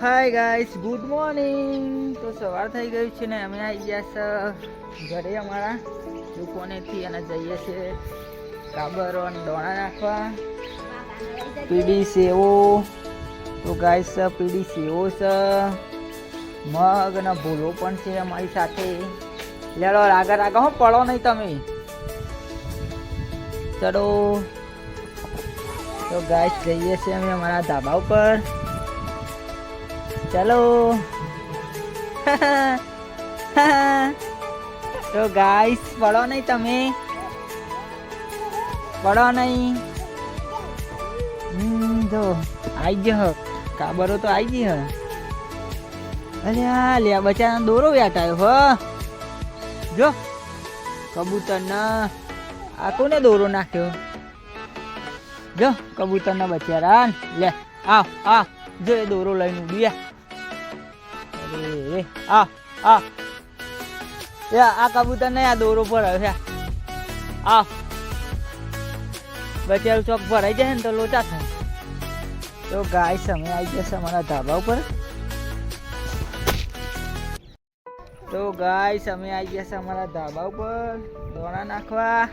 Hi guys good morning તો સવાર થઈ ગયું છે ને, અમે આવી ગયા છે ઘરે અમારા દુકાનેથી અને જઈએ છીએ કાબરો અને દોણા નાખવા. પીડી સેવો. તો ગાઈસ પીડી સેવો છે. મગ અને ભૂલો પણ છે અમારી સાથે. લેડો આગળ આગળ હું, પડો નહીં તમે. ચલો તો ગાઈસ જઈએ છીએ અમે અમારા ધાબા ઉપર. ચલો. તો ગાઈસ પડો નહીં તમે. પડો નહીં. જો, આઈ જ કાબરો તો ગઈ હ. અરે આ લે બચારા દોરો વ્યાટાયો હો. જો કબૂતર ના આ કોને દોરો નાખ્યો? જો કબૂતર ના બચારા લે, આવ આ જો એ દોરો લઈને ઉડ્યા અરે આ આ. એ, આ કબૂતર ને આ દોરો પર છે. આ. બચારું ચોક ભરાઈ જાય ને તો લોચા થાય. તો ગાય સમય આવી જશે અમારા ધાબા ઉપર. તો ગાય સમય આવી જશે અમારા ધાબા ઉપર. દોણા નાખવા.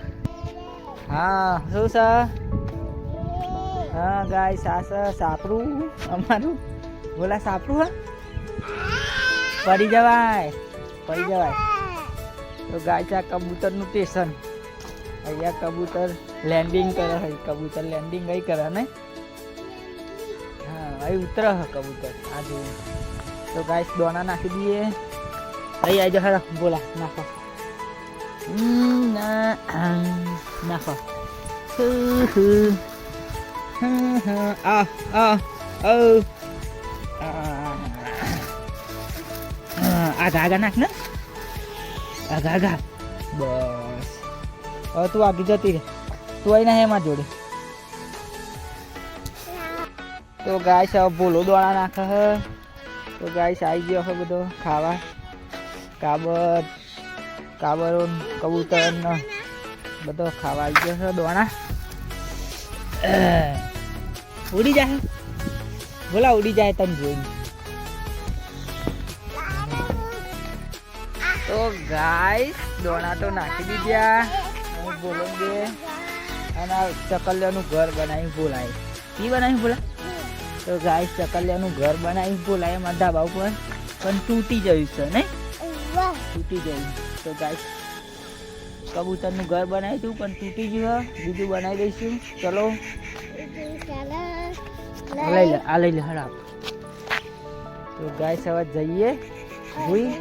હા, શું છે? હા, ગાય સાસ સાપરું અમારું. બોલા સાપરું હા? પડી જવાય પડી જવાય. તો ગાય છે આ કબૂતરનું સ્ટેશન અહીંયા કબૂતર લેન્ડિંગ કરે છે કબૂતર લેન્ડિંગ અહીં કરે ને? હા અહીં ઉતર છે કબૂતર આ જોયું તો ગાય દોણા નાખી દઈએ. અહીં આવી જશે બોલા નાખો. નાખો. હુ, હુ. હુ, હુ. આ આ ઓ આગા આગા નાખ ને. આગા આગા બસ. હવે તું આગી જતી રહે. તું આવીને એમાં જોડે. તો ગાય છે ભૂલો દોડા નાખે હે. તો ગાય આવી ગયો હે બધો ખાવા. કાબર, કાબરો, કબૂતર ને બધો ખાવા આવી ગયો છે દોણા. ઉડી જાય બોલા ઉડી જાય તને જોઈને. તો ગાય દોણા તો નાખી દીધા. હું બોલો દે અને આ ચકલિયાનું ઘર બનાવી બોલાય. કી બનાવી બોલા તો ગાય ચકલિયાનું ઘર બનાવી બોલાય એમાં ધાબા ઉપર. પણ તૂટી ગયું છે નહીં? તૂટી ગયું. તો ગાય કબૂતરનું ઘર બનાવી દઉં પણ તૂટી ગયું બીજું બનાવી દઈશું. ચલો. લઈ લે આ લઈ લે હરાબ તો ગાય સવાર જઈએ. હમ,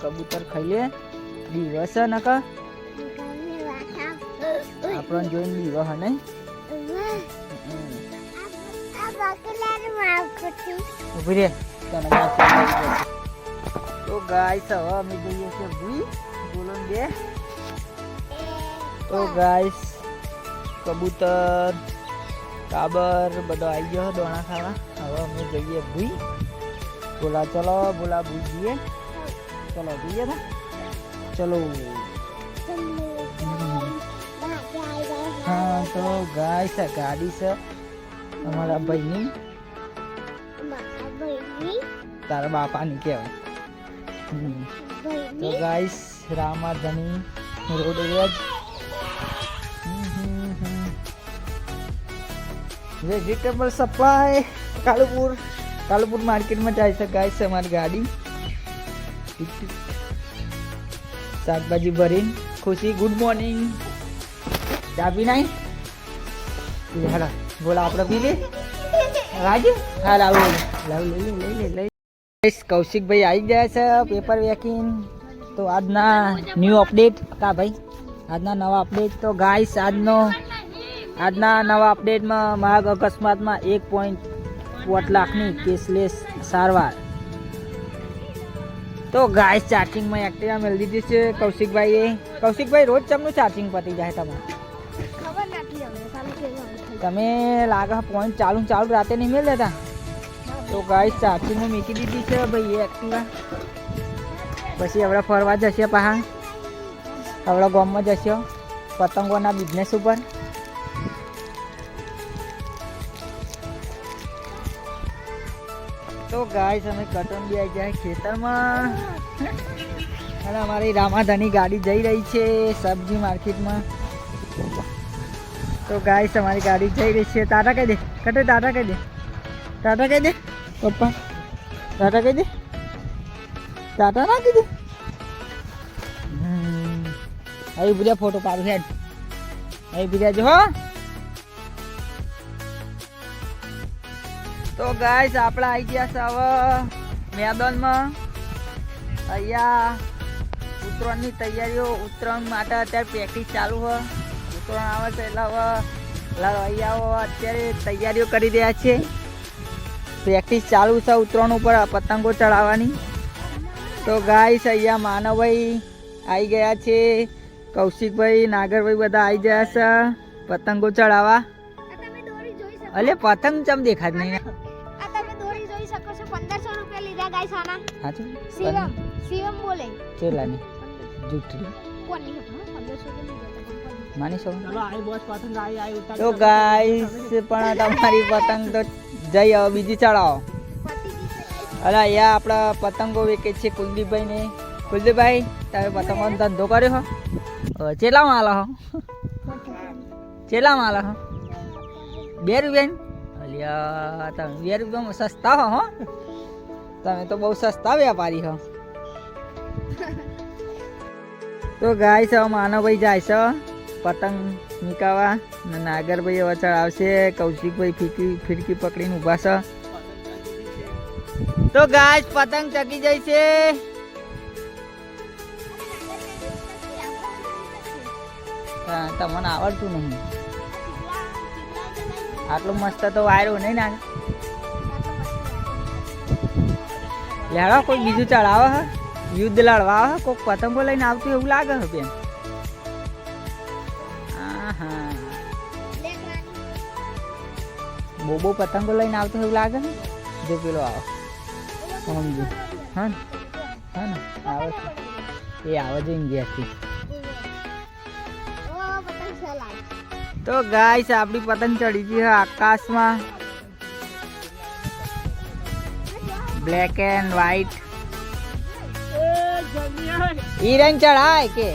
કબૂતર ખાઈ લે દિવસ હે નકા આપણને જોઈને દિવસ હે નહીં હમ. ઊભી રે તને ગાય ચલાવી દે. તો ગાય સવા અમે જઈએ છીએ ભૂઈ બોલો ને બે તો ગાય કબૂતર કાબર બધો આવી ગયો દોણા ખાવા હવે અમે જઈએ ભૂઈ બોલા ચલો બોલા ભૂઈ જઈએ ચલો જઈએ ને ચલો હા તો ગાય છે ગાડી છે અમારા ભાઈની તારા બાપાની કહેવાય હમ. તો ગાઈસ રામાધની રોડ એજ વેજીટેબલ સપ્લાય કાલુપુર કાલુપુર માર્કેટમાં જાય છે ગાઈસ અમારી ગાડી. શાકભાજી ભરીને ખુશી ગુડ મોર્નિંગ ચા પી નાઈ હાલા, બોલા, આપણે પી લે રાજુ? હા, લાવ લાવ લઈ લે લઈ લે, લઈ કૌશિકભાઈ આવી ગયા છે પેપર વેકિંગ તો આજના ન્યૂ અપડેટ કા ભાઈ? આજના નવા અપડેટ તો ગાઈસ આજનો આજના નવા અપડેટમાં માર્ગ અકસ્માતમાં એક પોઈન્ટ પોટ લાખની કેસલેસ સારવાર. તો ગાય ચાર્જિંગમાં એક્ટિવા મેળવી દીધી છે કૌશિકભાઈએ. કૌશિકભાઈ રોજ ચમનું ચાર્જિંગ પતી જાય તમારે? તમે લાગે પોઈન્ટ ચાલુ ચાલુ રાતે નહીં મેળ લેતા? તો ગાય ચાર્જિંગમાં મૂકી દીધી છે ભાઈ એક્ટિવા પછી હવે ફરવા જશે પહા. હવે ગામમાં જશો. પતંગોના બિઝનેસ ઉપર. તો ગાય અમે કટંબી આવી ગયા ખેતરમાં. અને અમારી રામાધાની ગાડી જઈ રહી છે સબ્જી માર્કેટમાં. તો ગાય અમારી ગાડી જઈ રહી છે. ટાટા કહી દે. કટે ટાટા કહી દે. ટાટા કહી દે. પપ્પા ટાટા કહી દે. ટાટા ના કીધું. અહીં બીજા ફોટો પાડું હેડ. અહીં બીજા જો, હો. તો ગાઈસ આપણે આવી ગયા છે હવે મેદાનમાં. અહીંયા ઉત્તરાયણની તૈયારીઓ ઉત્તરાયણ માટે અત્યારે પ્રેક્ટિસ ચાલુ હોય ઉત્તરાયણ આવે છે એટલે હવે અહીંયા અત્યારે તૈયારીઓ કરી રહ્યા છે. પ્રેક્ટિસ ચાલુ છે ઉત્તરાયણ ઉપર પતંગો ચડાવવાની. તો ગાઈસ અહીંયા માનવભાઈ આવી ગયા છે. કૌશિકભાઈ નાગરભાઈ બધા આવી ગયા છે પતંગો ચડાવવા. અલે પતંગ ચમ દેખાત નહીં? ગાઈસ આના? હાજી શિવમ શિવમ બોલે. ચેલાની જૂઠડી કોની હે 1500 કે લીધા માની શકો? ચલો આઈ બોસ પતંગ આઈ આઈ ઉતાર તો ગાઈસ પણ તમારી પતંગ તો જઈ આવો બીજી ચડાવો અરે અહીંયા આપણા પતંગો વેકે છે કુલદીપભાઈ ને કુલદીપભાઈ તમે પતંગોનો ધંધો કર્યો હો? ચેલા માલા હો? ચેલા માલા હો? બે રૂપિયા અલ્યા તમે બે રૂપિયામાં સસ્તા હો હો? તમે તો બહુ સસ્તા વ્યાપારી હો. તો ગાય છે માનવભાઈ જાય છે પતંગ નીકાવા ને નાગરભાઈ હવે આવશે કૌશિકભાઈ ફીકી, ફિરકી પકડીને ઊભા છે. તો ગાય પતંગ ચકી જાય છે. તમને આવડતું નહીં. આટલું મસ્ત તો વાયરો નહીં ના. લેડો કોઈ બીજું ચડાવે હે. યુદ્ધ લડવા હે કોઈક પતંગો લઈને આવતું એવું લાગે હે બેન. બહુ બહુ પતંગો લઈને આવતું એવું લાગે ને જો પેલો આવો. સમજુ. હા ને? હા ને? આવે છે. એ આવે છે ઇન્ડિયાથી. પતંગ તો ગાય આપણી પતંગ ચડી ગઈ હે આકાશમાં. બ્લેક એન્ડ વ્હાઈટ ઈ રંગ કે?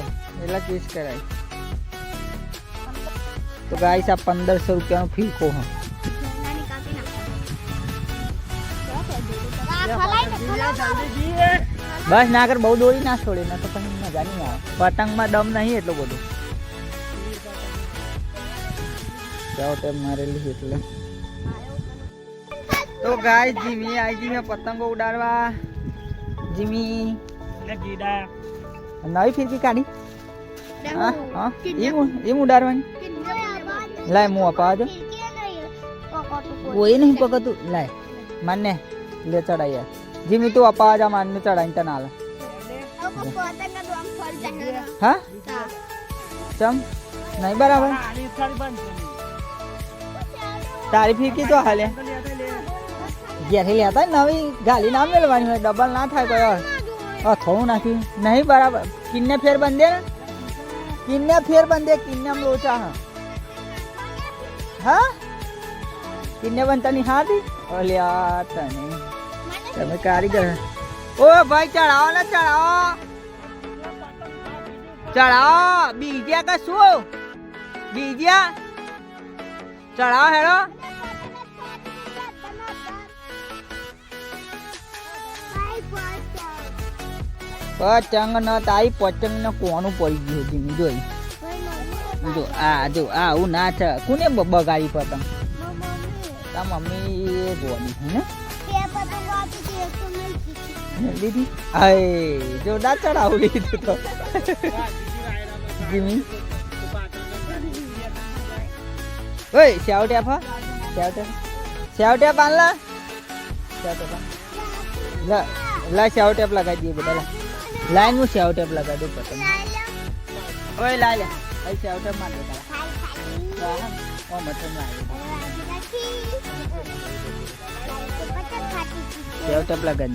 એટલે ચૂઝ કરાય. તો ગાઈસ આ પંદરસો રૂપિયાનો ફીકો હ. બસ ના કર બહુ દોડી ના છોડે ના તો પછી મજા નહીં આવે. પતંગમાં દમ નહીં એટલો બધો. જાઓ તેમ મારેલી એટલે. તો ગાય જીમી આવી ગઈ છે પતંગો ઉડાડવા. જીમી. ને ગીડા. નવી ફિરકી કાઢી? હા હા. એમ એમ ઉડાડવાની? લાય હું અપાવા જો કોઈ નહીં પકડતું લાય માનને લે ચડાઈ યાર જીમી તું અપાવા જા માનને ચડાઈને તને હાલ હા? ચમ? નહીં બરાબર? તારી ફિરકી તો હાલે. ઘેરથી લેતા હોય નવી ગાલી ના મેળવાની હોય ડબલ ના થાય કોઈ હા થોડું નાખ્યું. નહીં બરાબર. કિન્ને ફેર બંધે ને? કિન્ને ફેર બંધે કિન્ને આમ લોચા હા. હા? કિન્ને બંધતાની હાથી ઓલ્યા તને. તમે કારીગર ઓ ભાઈ ચડાવો ને ચડાવો. ચડાવો. બીજ્યા કે શું? બીજ્યા? ચડાવો હેડો. પતંગ ન તારી પતંગ ને કોનું પડી ગયું ધીમી જોઈ. જો, આ જો, આ આવું ના છે કોને બગાડી પતંગ? તા મમ્મી એ જોવાની, હે ને? દીદી? આય જો ના ચડાવું લીધું તો. જીમી? ઓય સેવ ફા સેવ ટેપ સેવ ટેપ આન લા લા લગાવી દઈએ બધા લાઈનનું સેવ ટેપ લગાવી પતંગ. ઓય લા લે અહીં સેવ ટેપમાં લગાડ ઓ સેવ દે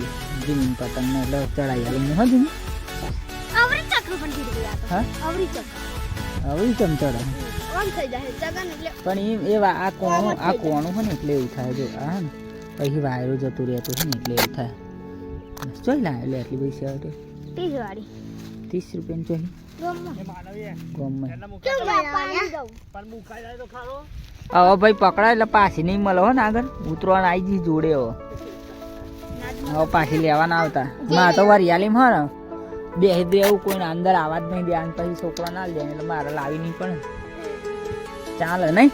પતંગ ને એટલે ચડાઈ આલું હું જીમી આવરી પણ કીધું હા આ કોણું આ કોણું હોય ને એટલે એવું થાય, જો, આ પછી વાયરો જતું રહેતું છે ને એટલે એવું થાય. ચોઈ લાવે એટલે બધી શર્ટ ત્રીસ વાળી. ત્રીસ રૂપિયાની ખરો. હવે ભાઈ પકડાય એટલે પાછી નહીં મળે હો ને આગળ. ઉતરવાના આવી જઈ જોડે હો. હવે પાછી લેવાના આવતા. મારે તો વરિયાલીમ હો ને બે દે એવું કોઈને અંદર આવા જ નહીં દે અને પછી છોકરા ના દે એટલે મારે લાવી નહીં પણ. ચાલે નહીં?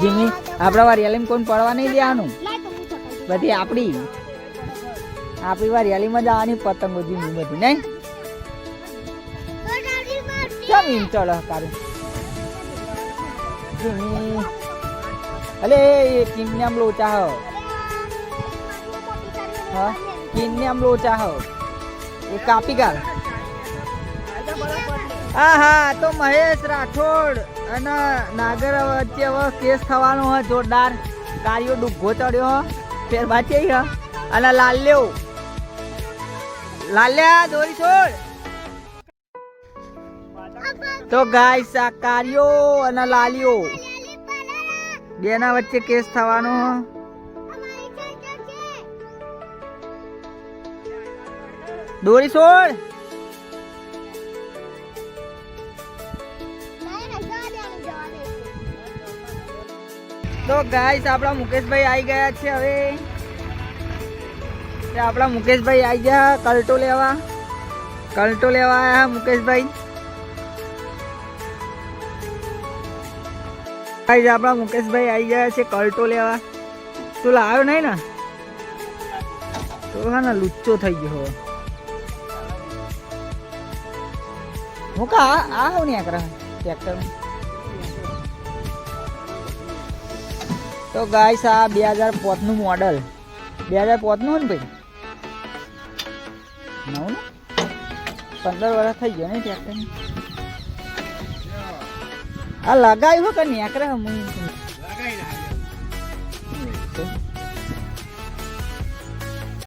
જીમી આપણા વરિયાલીમ કોઈ પડવા નહીં દેવાનું. બધી આપણી આપણી વરિયાલીમાં જવાની પતંગો જીમી બધી નહીં? કેમ એમ ચલો કાઢું અલે, એ કિમને આમ લોચા હો. હા કિમને આમ લોચા હો. એ કાપી કાઢ હા હા, તો મહેશ રાઠોડ અને નાગર વચ્ચે હવે કેસ થવાનો હોય જોરદાર. કાર્યો ડુગ્ગો ચડ્યો હો. ફેર બાચે હ. અને લાલ્યો લાલ્યા દોરી છોડ. તો ગાય આ કાર્યો અને લાલિયો બેના વચ્ચે કેસ થવાનો દોરી છોડ તો ગાઈસ, આપણા મુકેશભાઈ આવી ગયા છે હવે. આપણા મુકેશભાઈ આવી ગયા, કલટો લેવા. કલટો લેવા આવ્યા મુકેશભાઈ. ગાઈસ આપણા મુકેશભાઈ આવી ગયા છે કલટો લેવા. તું લાવ્યો નહીં ને? તો હા ને, લુચ્ચો થઈ ગયો. હું કા, આ ને કરે ટ્રેક્ટર તો ગાઈસ આ બે હજાર પોતનું મોડલ બે હજાર પોતનું ને ભાઈ? નવું ને? પંદર વર્ષ થઈ ગયો ને ટ્રેક્ટર આ લગાવ્યું કે નેકરે હું